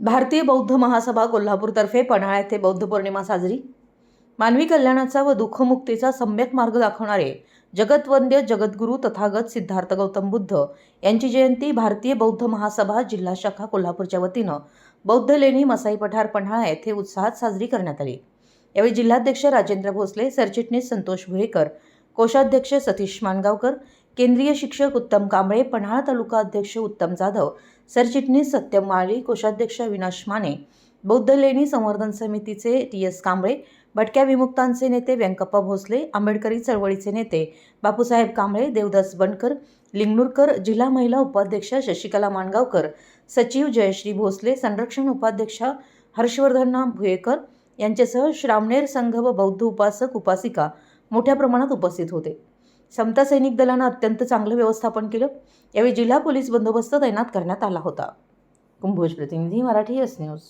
भारतीय बौद्ध महासभा कोल्हापूरतर्फे पन्हाळा येथे बौद्ध पौर्णिमा साजरी. मानवी कल्याणाचा व दुःखमुक्तीचा सम्यक मार्ग दाखवणारे जगतवंद्य जगद्गुरू तथागत सिद्धार्थ गौतम बुद्ध यांची जयंती भारतीय बौद्ध महासभा जिल्हा शाखा कोल्हापूरच्या वतीनं बौद्ध लेणी मसाई पठार पन्हाळा येथे उत्साहात साजरी करण्यात आली. यावेळी जिल्हाध्यक्ष राजेंद्र भोसले सरचिटणीस संतोष भुळेकर कोषाध्यक्ष सतीश मानगावकर केंद्रीय शिक्षक उत्तम कांबळे पन्हाळा तालुका अध्यक्ष उत्तम जाधव सरचिटणीस सत्यम माळी कोषाध्यक्ष विनाश माने बौद्ध लेणी संवर्धन समितीचे टी एस कांबळे भटक्या विमुक्तांचे नेते व्यंकप्पा भोसले आंबेडकरी चळवळीचे नेते बापूसाहेब कांबळे देवदास बनकर लिंगणूरकर जिल्हा महिला उपाध्यक्ष शशिकला माणगावकर सचिव जयश्री भोसले संरक्षण उपाध्यक्षा हर्षवर्धना भुयेकर यांच्यासह श्रामणेर संघ व बौद्ध उपासक उपासिका मोठ्या प्रमाणात उपस्थित होते. समता सैनिक दलानं अत्यंत चांगलं व्यवस्थापन केलं. यावेळी जिल्हा पोलीस बंदोबस्त तैनात करण्यात आला होता. कुंभोज प्रतिनिधी मराठी एस न्यूज